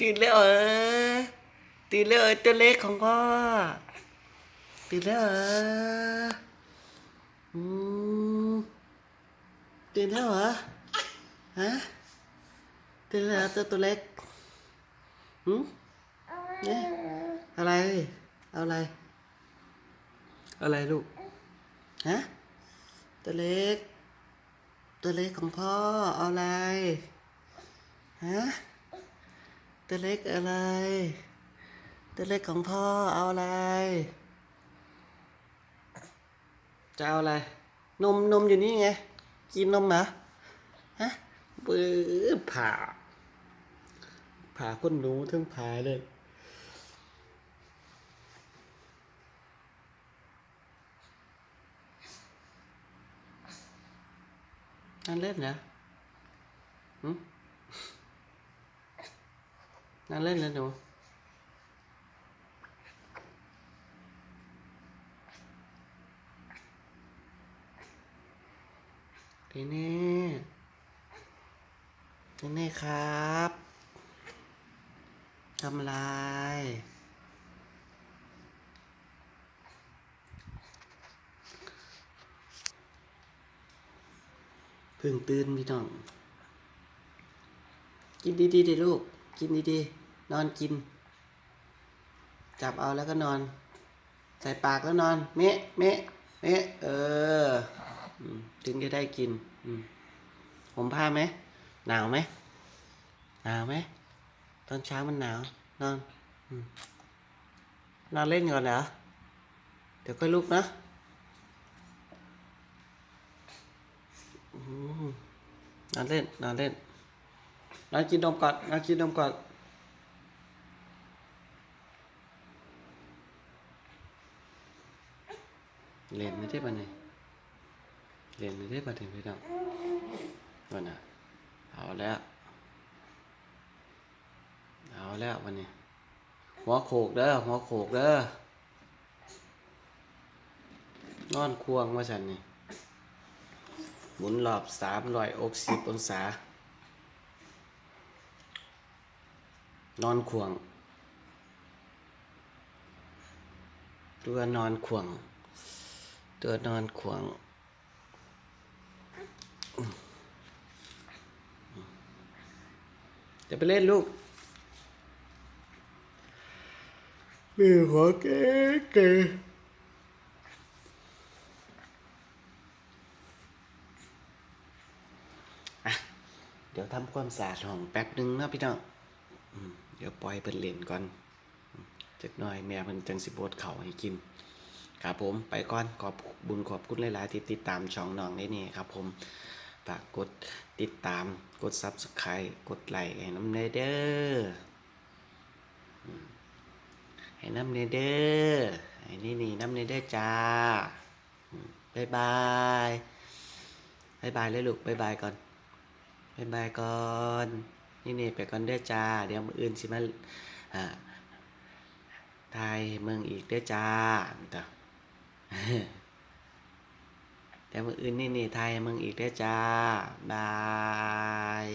ตื่นแล้วเหรอตื่นแล้วเหรอตัวเล็กของพ่อตื่นแล้วเหรออืมตื่นแล้วเหรอฮะตื่นแล้วตัวตัวเล็กหืมเนี่ยอะไรเอาอะไรเอาอะไรลูกฮะตัวเล็ก ตัวเล็กของพ่อเอาอะไรฮะ ตัวเล็กอะไร ตัวเล็กของพ่อเอาอะไร จะเอาอะไร นมนมอยู่นี่ไง กินนมเหรอฮะปื้อผ่า ผ่าคนหนูทั้งผ่าเลยนั่นเล่นเหรอหึ นั่งเล่นเลยหนูเนเน่เนเน่ครับทำอะไรเพิ่งตื่นพี่น้อง กินดีๆดิลูก กินดีๆ นอนกิน จับเอาแล้วก็นอน ใส่ปากแล้วนอน เมะเมะเมะเออถึงจะได้กินผมผ้าไหมหนาวไหมหนาวไหมตอนเช้ามันหนาวนอนนอนเล่นก่อนเหรอเดี๋ยวก็ลุกนะนอนเล่นนอนเล่นนอนกินนมก่อนนอนกินนมก่อน เล่นไม่ได้ปะเนี่ยเล่นไม่ได้ปะเนี่ยพี่น้องวันน่ะเอาแล้ว เอาแล้ววันนี้หัวโขกเด้อหัวโขกเด้อนอนควงว่าฉันนี่หมุนรอบสามรอยอกสิบองศา นอนขวงตัวนอนขวง ตัวนอนขวงจะไปเล่นลูกมีหัวเก๋เก๋อะเดี๋ยวทำความสะอาดห้องแป๊บนึงนะพี่น้องอืมเดี๋ยวปล่อยเพิ่นเล่นก่อนอืมจักหน่อยแม่เพิ่นจังสิบดเขาวให้กิน ครับผมไปก่อนขอบบุญขอบคุณหลายๆที่ติดตามช่องน้องได้นี่ครับผมฝากกดติดตามกด Subscribe กดไลค์ให้น้ำเนเด้ออืมให้น้ำเนเด้อให้นี่นี่น้ำเนเด้อจ้าบายบายบายบายเลยลูกบายบายก่อนบายบายก่อนนี่นี่ไปก่อนเด้อจ้า เดี๋ยวมืออื่นสิมาอ่าไทยเมืองอีกเด้อจ้าต่อ แต่มืออื่นนี่นี่ไทยมึงอีกแล้วจ้า บาย